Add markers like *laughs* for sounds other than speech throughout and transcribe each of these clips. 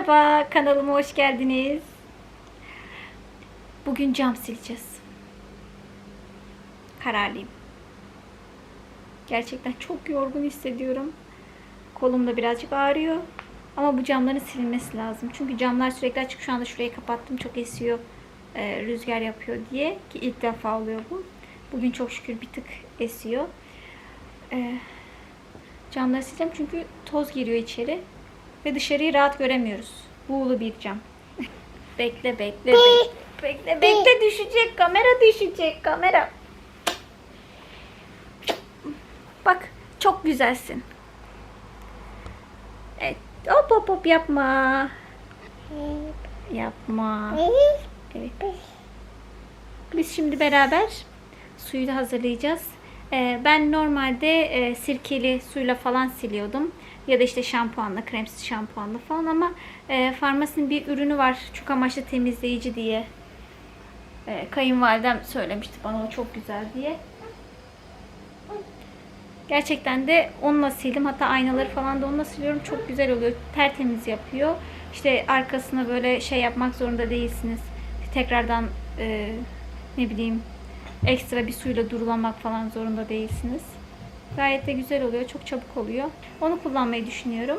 Merhaba, kanalıma hoş geldiniz. Bugün cam sileceğiz. Kararlıyım. Gerçekten çok yorgun hissediyorum. Kolum da birazcık ağrıyor. Ama bu camların silinmesi lazım. Çünkü camlar sürekli açık. Şu anda şurayı kapattım. Çok esiyor, e, rüzgar yapıyor diye. Ki ilk defa oluyor bu. Bugün çok şükür bir tık esiyor. E, camları sileceğim çünkü toz giriyor içeri. Ve dışarıyı rahat göremiyoruz. Buğulu bir cam. *laughs* bekle bekle bekle. Bekle bekle düşecek kamera düşecek kamera. Bak çok güzelsin. Evet. Hop hop hop yapma. Yapma. Evet. Biz şimdi beraber suyu da hazırlayacağız. Ee, ben normalde e, sirkeli suyla falan siliyordum. Ya da işte şampuanla, kremsiz şampuanla falan ama e, farmasinin bir ürünü var. Çok amaçlı temizleyici diye. E, kayınvalidem söylemişti bana o çok güzel diye. Gerçekten de onunla sildim. Hatta aynaları falan da onunla siliyorum. Çok güzel oluyor. Tertemiz yapıyor. İşte arkasına böyle şey yapmak zorunda değilsiniz. Tekrardan e, ne bileyim ekstra bir suyla durulamak falan zorunda değilsiniz. Gayet de güzel oluyor. Çok çabuk oluyor. Onu kullanmayı düşünüyorum.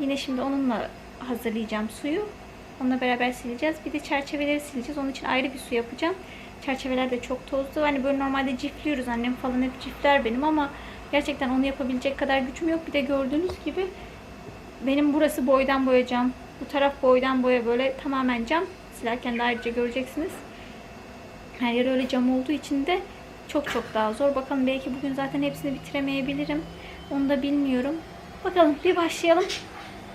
Yine şimdi onunla hazırlayacağım suyu. Onunla beraber sileceğiz. Bir de çerçeveleri sileceğiz. Onun için ayrı bir su yapacağım. Çerçeveler de çok tozlu. Hani böyle normalde cifliyoruz. Annem falan hep cifler benim ama gerçekten onu yapabilecek kadar gücüm yok. Bir de gördüğünüz gibi benim burası boydan boya cam. Bu taraf boydan boya böyle tamamen cam. Silerken de ayrıca göreceksiniz. Her yer öyle cam olduğu için de çok çok daha zor. Bakalım belki bugün zaten hepsini bitiremeyebilirim. Onu da bilmiyorum. Bakalım bir başlayalım.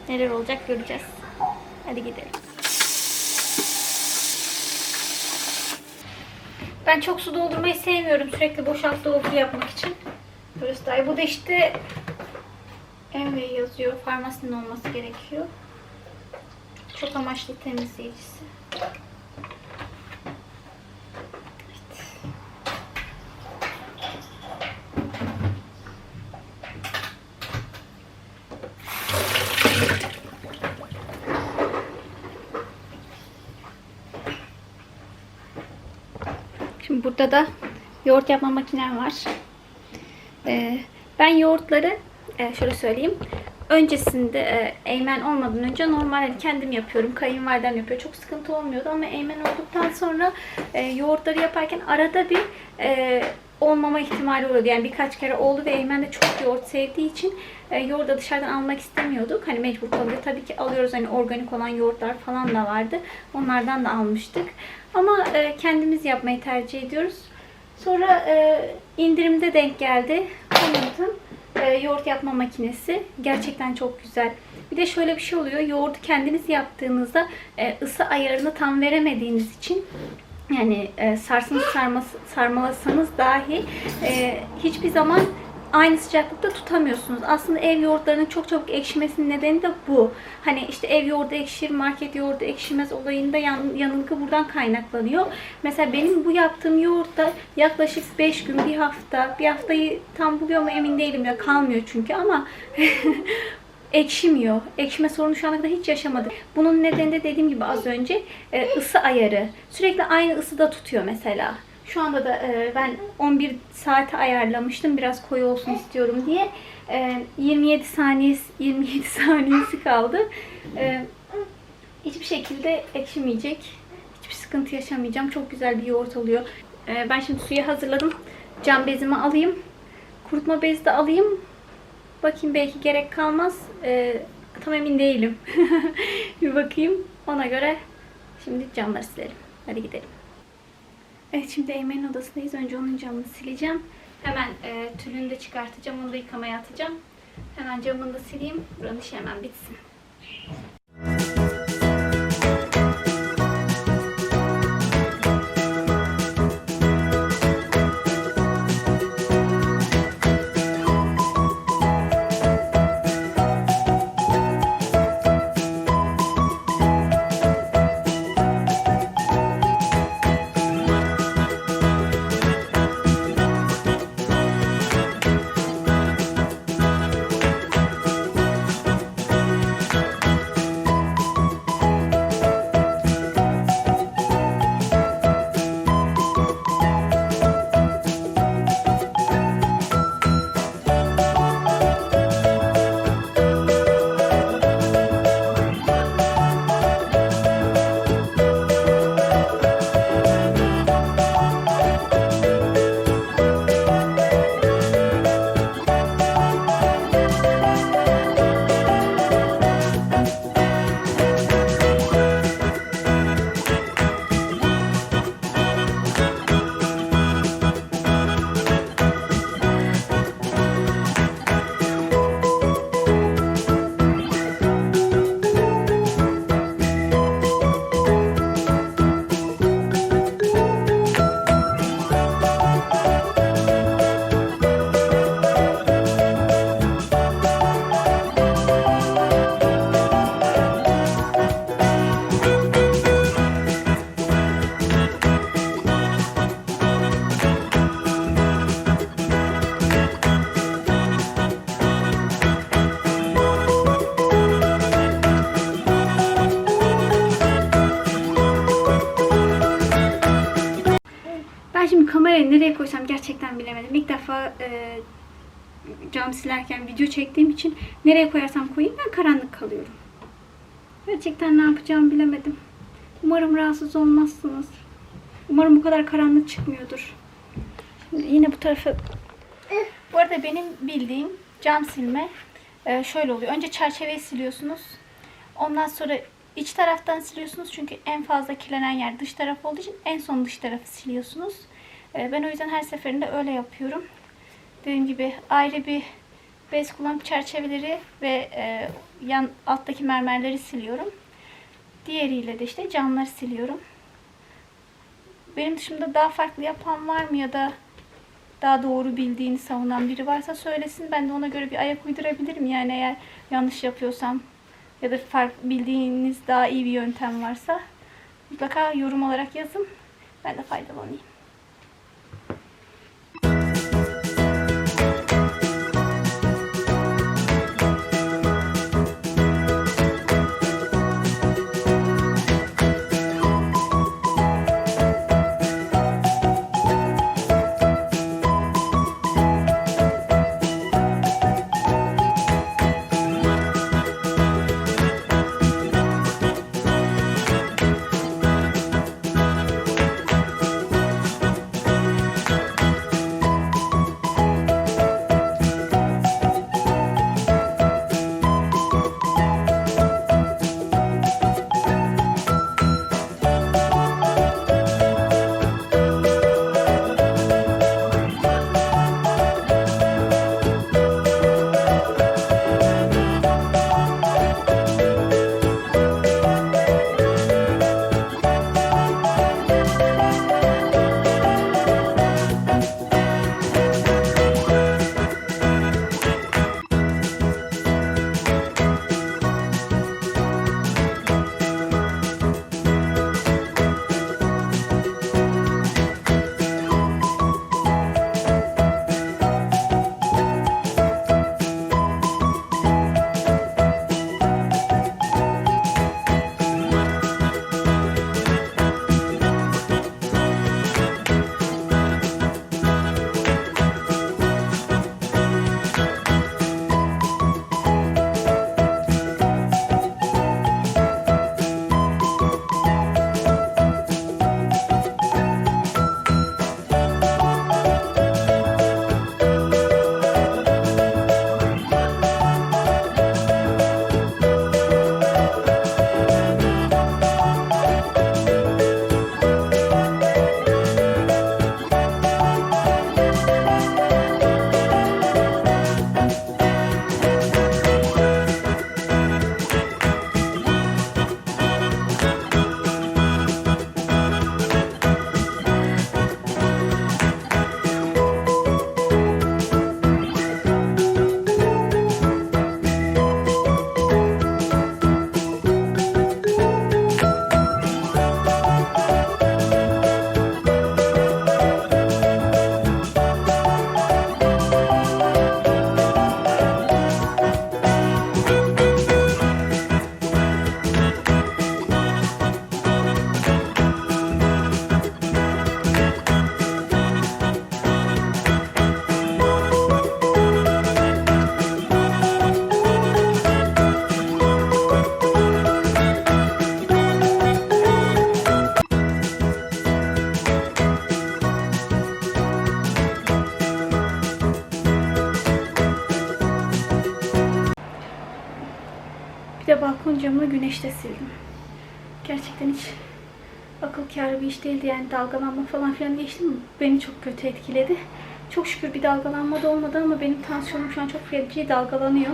Neler olacak göreceğiz. Hadi gidelim. Ben çok su doldurmayı sevmiyorum. Sürekli boşalt doldur yapmak için. Burası iyi. Bu da işte Envy yazıyor. Farmasinin olması gerekiyor. Çok amaçlı temizleyicisi. Burada da yoğurt yapma makinem var. Ee, ben yoğurtları e, şöyle söyleyeyim. Öncesinde e, olmadan önce normal hani kendim yapıyorum. Kayınvalidem yapıyor. Çok sıkıntı olmuyordu ama eğmen olduktan sonra e, yoğurtları yaparken arada bir e, olmama ihtimali oluyordu. Yani birkaç kere oldu ve Eymen de çok yoğurt sevdiği için e, yoğurdu da dışarıdan almak istemiyorduk. Hani mecbur kalıyor. Tabii ki alıyoruz. Hani organik olan yoğurtlar falan da vardı. Onlardan da almıştık. Ama e, kendimiz yapmayı tercih ediyoruz. Sonra e, indirimde denk geldi. Anladım. E, yoğurt yapma makinesi. Gerçekten çok güzel. Bir de şöyle bir şey oluyor. Yoğurdu kendiniz yaptığınızda e, ısı ayarını tam veremediğiniz için yani e, sarsınız sarması, sarmalasanız dahi e, hiçbir zaman aynı sıcaklıkta tutamıyorsunuz. Aslında ev yoğurtlarının çok çabuk ekşimesinin nedeni de bu. Hani işte ev yoğurdu ekşir, market yoğurdu ekşimez olayında yan, yanılgı buradan kaynaklanıyor. Mesela benim bu yaptığım yoğurtta yaklaşık 5 gün, bir hafta, bir haftayı tam buluyor mu emin değilim ya kalmıyor çünkü ama *laughs* ekşimiyor. Ekşime sorunu şu ana kadar hiç yaşamadık. Bunun nedeni de dediğim gibi az önce e, ısı ayarı. Sürekli aynı ısıda tutuyor mesela. Şu anda da e, ben 11 saate ayarlamıştım. Biraz koyu olsun istiyorum diye. E, 27 saniyesi 27 saniyesi kaldı. E, hiçbir şekilde ekşimeyecek. Hiçbir sıkıntı yaşamayacağım. Çok güzel bir yoğurt oluyor. E, ben şimdi suyu hazırladım. Cam bezimi alayım. Kurutma bezi de alayım. Bakayım belki gerek kalmaz. Ee, tam emin değilim. *laughs* bir bakayım. Ona göre şimdi camları silelim. Hadi gidelim. Evet şimdi Eymen'in odasındayız. Önce onun camını sileceğim. Hemen e, tülünü de çıkartacağım. Onu da yıkamaya atacağım. Hemen camını da sileyim. Buranın işi hemen bitsin. E, cam silerken video çektiğim için nereye koyarsam koyayım ben karanlık kalıyorum. Gerçekten ne yapacağımı bilemedim. Umarım rahatsız olmazsınız. Umarım bu kadar karanlık çıkmıyordur. Şimdi yine bu tarafı... Bu arada benim bildiğim cam silme e, şöyle oluyor. Önce çerçeveyi siliyorsunuz. Ondan sonra iç taraftan siliyorsunuz. Çünkü en fazla kirlenen yer dış taraf olduğu için en son dış tarafı siliyorsunuz. E, Ben o yüzden her seferinde öyle yapıyorum. Dediğim gibi ayrı bir bez kullanıp çerçeveleri ve e, yan alttaki mermerleri siliyorum. Diğeriyle de işte camları siliyorum. Benim dışımda daha farklı yapan var mı ya da daha doğru bildiğini savunan biri varsa söylesin. Ben de ona göre bir ayak uydurabilirim. Yani eğer yanlış yapıyorsam ya da fark, bildiğiniz daha iyi bir yöntem varsa mutlaka yorum olarak yazın. Ben de faydalanayım. Bir de balkon camını güneşte sildim. Gerçekten hiç akıl kârı bir iş değildi yani dalgalanma falan filan geçtim. Beni çok kötü etkiledi. Çok şükür bir dalgalanma da olmadı ama benim tansiyonum şu an çok feci dalgalanıyor.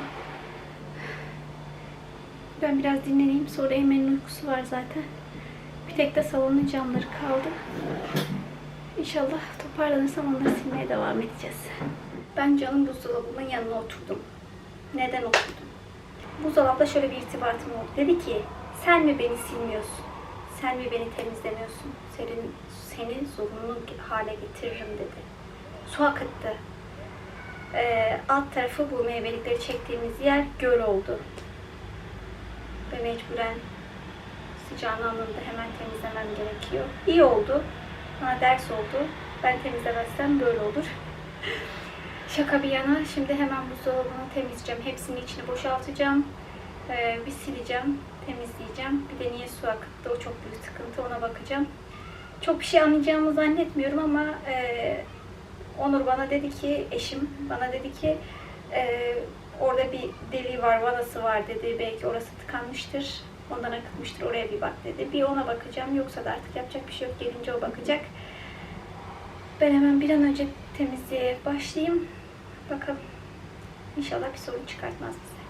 Ben biraz dinleneyim. Sonra Eymen'in uykusu var zaten. Bir tek de salonun camları kaldı. İnşallah toparlanırsam onları silmeye devam edeceğiz. Ben canım buzdolabının yanına oturdum. Neden oturdum? Buzdolabla şöyle bir irtibatım oldu. Dedi ki sen mi beni silmiyorsun? Sen mi beni temizlemiyorsun? Senin, seni zorunlu hale getiririm dedi. Su akıttı. Ee, alt tarafı bu meyvelikleri çektiğimiz yer göl oldu. Ve mecburen sıcağın anında hemen temizlemem gerekiyor. İyi oldu. Bana ders oldu. Ben temizlemezsem böyle olur. *laughs* Şaka bir yana şimdi hemen buzdolabını temizleyeceğim. Hepsinin içini boşaltacağım. Ee, bir sileceğim, temizleyeceğim. Bir de niye su akıttı o çok büyük sıkıntı ona bakacağım. Çok bir şey anlayacağımı zannetmiyorum ama e, Onur bana dedi ki, eşim bana dedi ki e, orada bir deliği var, vanası var dedi. Belki orası tıkanmıştır. Ondan akıtmıştır. Oraya bir bak dedi. Bir ona bakacağım. Yoksa da artık yapacak bir şey yok. Gelince o bakacak. Ben hemen bir an önce temizliğe başlayayım. Bakalım. İnşallah bir sorun çıkartmaz bize.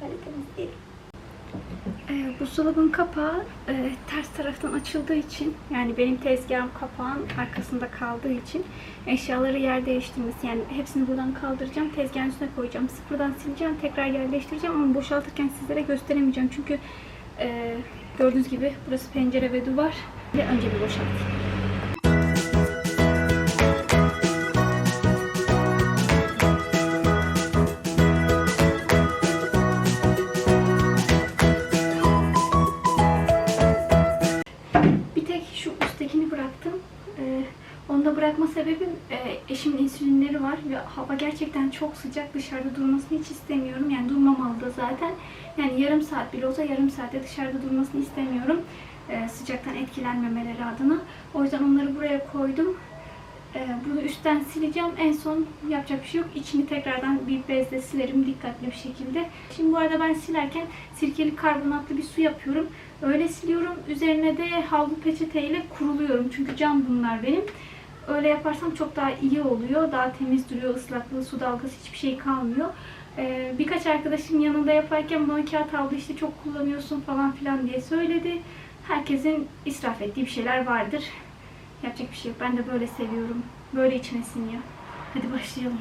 Hadi temizleyelim. Ee, buzdolabın kapağı e, ters taraftan açıldığı için yani benim tezgahım kapağın arkasında kaldığı için eşyaları yer değiştirmesi yani hepsini buradan kaldıracağım tezgahın üstüne koyacağım sıfırdan sileceğim tekrar yerleştireceğim ama boşaltırken sizlere gösteremeyeceğim çünkü e, gördüğünüz gibi burası pencere ve duvar önce bir boşaltayım. Ve hava gerçekten çok sıcak. Dışarıda durmasını hiç istemiyorum. Yani durmamalı da zaten. Yani yarım saat bile olsa yarım saatte dışarıda durmasını istemiyorum. Ee, sıcaktan etkilenmemeleri adına. O yüzden onları buraya koydum. Ee, bunu üstten sileceğim. En son yapacak bir şey yok. İçini tekrardan bir bezle silerim dikkatli bir şekilde. Şimdi bu arada ben silerken sirkeli karbonatlı bir su yapıyorum. Öyle siliyorum. Üzerine de havlu peçeteyle kuruluyorum. Çünkü cam bunlar benim. Öyle yaparsam çok daha iyi oluyor. Daha temiz duruyor. ıslaklığı, su dalgası hiçbir şey kalmıyor. Ee, birkaç arkadaşım yanında yaparken bana kağıt havlu işte çok kullanıyorsun falan filan diye söyledi. Herkesin israf ettiği bir şeyler vardır. Yapacak bir şey yok. Ben de böyle seviyorum. Böyle içime siniyor. Hadi başlayalım.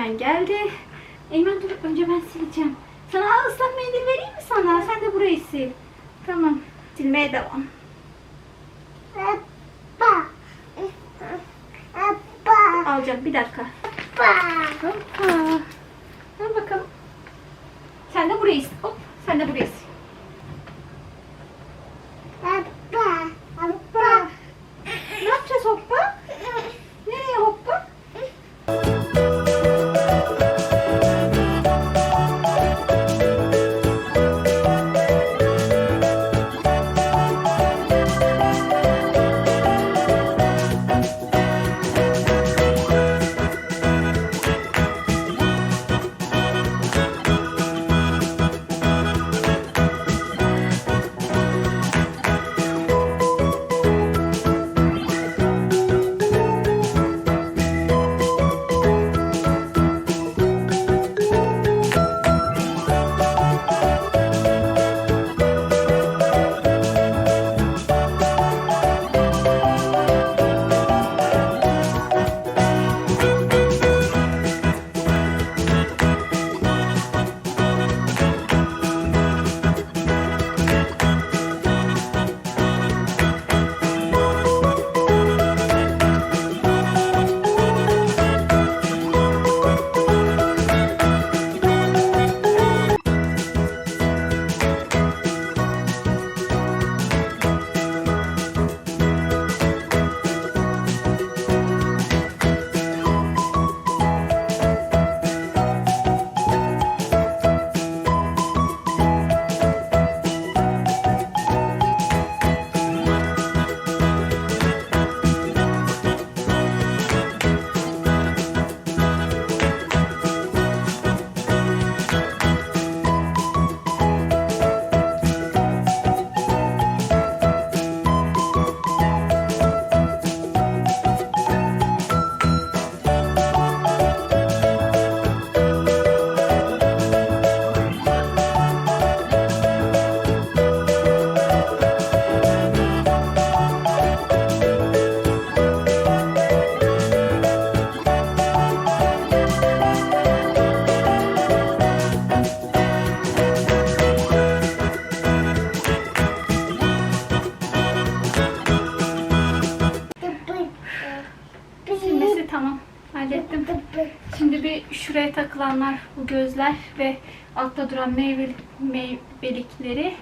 Eymen geldi. Eymen dur, önce ben sileceğim. Sana ıslak mendil vereyim mi sana? Sen de burayı sil. Tamam, silmeye devam. Appa. Appa. Alacağım, bir dakika. Appa. Hoppa. Al bakalım. Sen de burayı sil. Hop, sen de burayı sil. Bu gözler ve altta duran meyve, meyvelikleri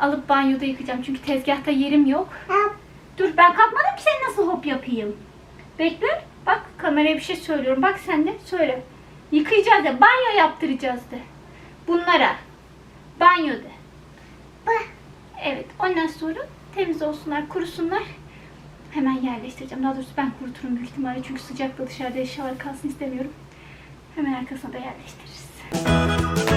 alıp banyoda yıkayacağım. Çünkü tezgahta yerim yok. Dur ben kalkmadım ki sen nasıl hop yapayım. Bekle. Bak kameraya bir şey söylüyorum. Bak sen de söyle. Yıkayacağız de. Banyo yaptıracağız de. Bunlara. Banyo de. Evet. Ondan sonra temiz olsunlar, kurusunlar. Hemen yerleştireceğim. Daha doğrusu ben kuruturum büyük ihtimalle. Çünkü sıcakta dışarıda eşyalar kalsın istemiyorum. Hemen arkasına da yerleştiririz. Thank you.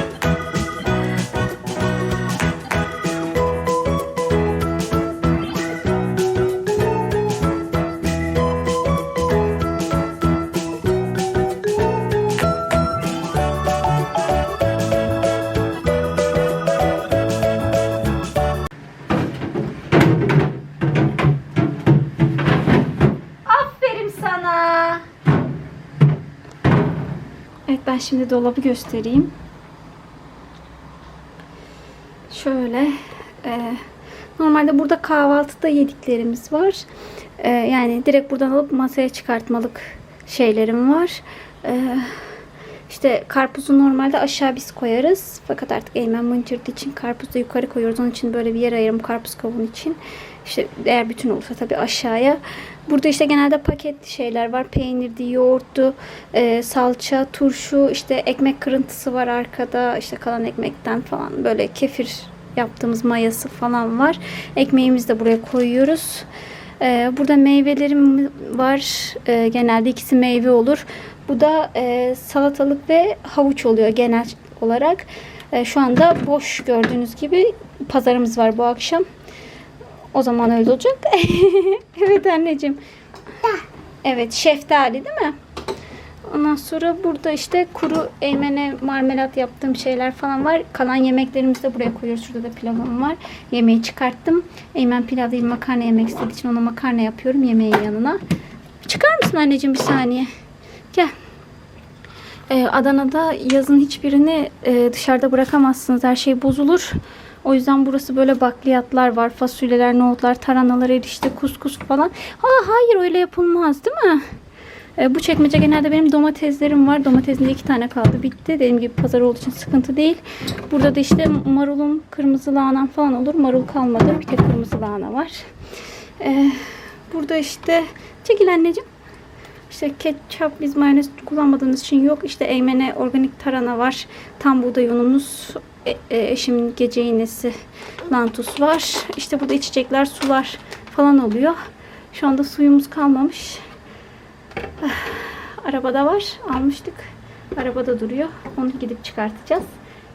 Şimdi dolabı göstereyim. Şöyle. e, normalde burada kahvaltıda yediklerimiz var. E, yani direkt buradan alıp masaya çıkartmalık şeylerim var. E, işte karpuzu normalde aşağı biz koyarız. Fakat artık Eymen mıncırdığı için karpuzu yukarı koyuyoruz. Onun için böyle bir yer ayırım karpuz kavuğun için. İşte eğer bütün olursa tabii aşağıya. Burada işte genelde paketli şeyler var. Peynirdi, yoğurttu, e, salça, turşu, işte ekmek kırıntısı var arkada. işte kalan ekmekten falan böyle kefir yaptığımız mayası falan var. Ekmeğimizi de buraya koyuyoruz. Ee, burada meyvelerim var. Ee, genelde ikisi meyve olur. Bu da e, salatalık ve havuç oluyor genel olarak. Ee, şu anda boş gördüğünüz gibi pazarımız var bu akşam. O zaman öyle olacak. *laughs* evet anneciğim. Evet şeftali değil mi? Ondan sonra burada işte kuru eymene marmelat yaptığım şeyler falan var. Kalan yemeklerimizi de buraya koyuyoruz. Şurada da pilavım var. Yemeği çıkarttım. Eymen pilav değil makarna yemek istediği için ona makarna yapıyorum yemeğin yanına. Çıkar mısın anneciğim bir saniye? Gel. Ee, Adana'da yazın hiçbirini e, dışarıda bırakamazsınız. Her şey bozulur. O yüzden burası böyle bakliyatlar var. Fasulyeler, nohutlar, tarhanalar, erişte, kuskus falan. Ha hayır öyle yapılmaz değil mi? E, bu çekmece genelde benim domateslerim var. Domatesin de iki tane kaldı. Bitti. Dediğim gibi pazar olduğu için sıkıntı değil. Burada da işte marulum, kırmızı lahanam falan olur. Marul kalmadı. Bir tek kırmızı lahana var. E, burada işte çekil anneciğim. İşte ketçap biz mayonez kullanmadığımız için yok. İşte Eymen'e organik tarhana var. Tam buğday unumuz. E, e, eşimin gece iğnesi lantus var. İşte burada içecekler, sular falan oluyor. Şu anda suyumuz kalmamış. Arabada var. Almıştık. Arabada duruyor. Onu gidip çıkartacağız.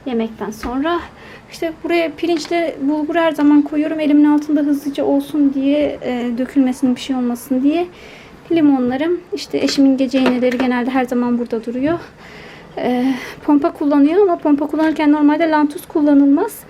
Yemekten sonra. İşte buraya pirinçle bulgur her zaman koyuyorum. Elimin altında hızlıca olsun diye, e, dökülmesin bir şey olmasın diye. Limonlarım. işte eşimin gece iğneleri genelde her zaman burada duruyor. E, pompa kullanıyor ama pompa kullanırken normalde lantus kullanılmaz.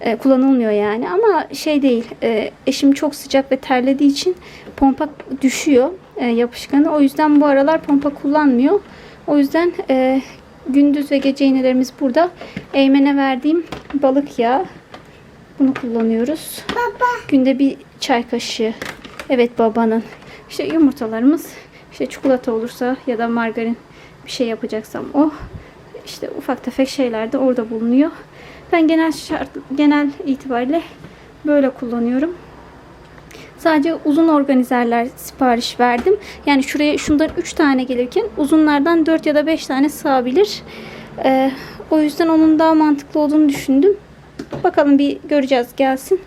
E, kullanılmıyor yani ama şey değil. e, eşim çok sıcak ve terlediği için pompa düşüyor e, yapışkanı. O yüzden bu aralar pompa kullanmıyor. O yüzden e, gündüz ve gece iğnelerimiz burada. Eymen'e verdiğim balık yağı. Bunu kullanıyoruz. Baba. Günde bir çay kaşığı. Evet babanın. İşte yumurtalarımız. işte çikolata olursa ya da margarin bir şey yapacaksam o. İşte ufak tefek şeyler de orada bulunuyor. Ben genel şart, genel itibariyle böyle kullanıyorum. Sadece uzun organizerler sipariş verdim. Yani şuraya şundan 3 tane gelirken uzunlardan 4 ya da 5 tane sığabilir. Ee, o yüzden onun daha mantıklı olduğunu düşündüm. Bakalım bir göreceğiz gelsin.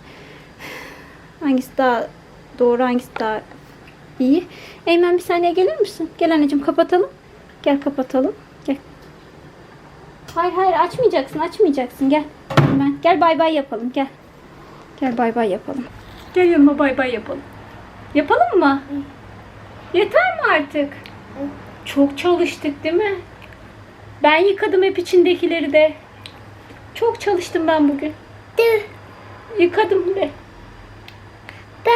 Hangisi daha doğru hangisi daha iyi. Eymen bir saniye gelir misin? Gel anneciğim kapatalım. Gel kapatalım. Gel. Hayır hayır açmayacaksın açmayacaksın gel. Hemen gel bay bay yapalım gel. Gel bay bay yapalım. Gel yanıma bay bay yapalım. Yapalım mı? Yeter mi artık? Çok çalıştık değil mi? Ben yıkadım hep içindekileri de. Çok çalıştım ben bugün. Dur. Yıkadım de. Da.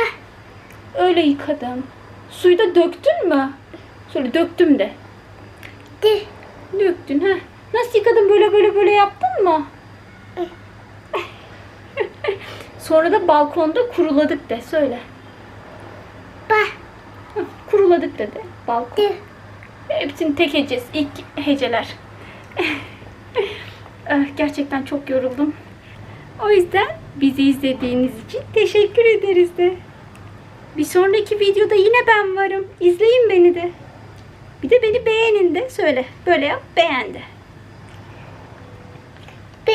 Öyle yıkadım. Suyu da döktün mü? Sonra döktüm de. Dur. Döktün ha. Nasıl yıkadın böyle böyle böyle yaptın mı? *laughs* Sonra da balkonda kuruladık de söyle. Ba. Kuruladık dedi balkon. Dur. Hepsini tek hecez. ilk heceler. *laughs* Ah, Gerçekten çok yoruldum. O yüzden bizi izlediğiniz için teşekkür ederiz de. Bir sonraki videoda yine ben varım. İzleyin beni de. Bir de beni beğenin de. Söyle. Böyle yap. Beğen de. Be.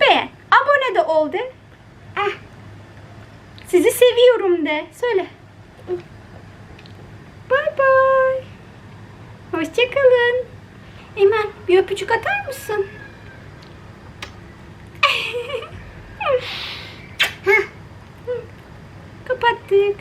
Beğen. Abone de ol de. Ah. Sizi seviyorum de. Söyle. Bay bay. Hoşçakalın. Eymen bir öpücük atar mısın? Kapattık.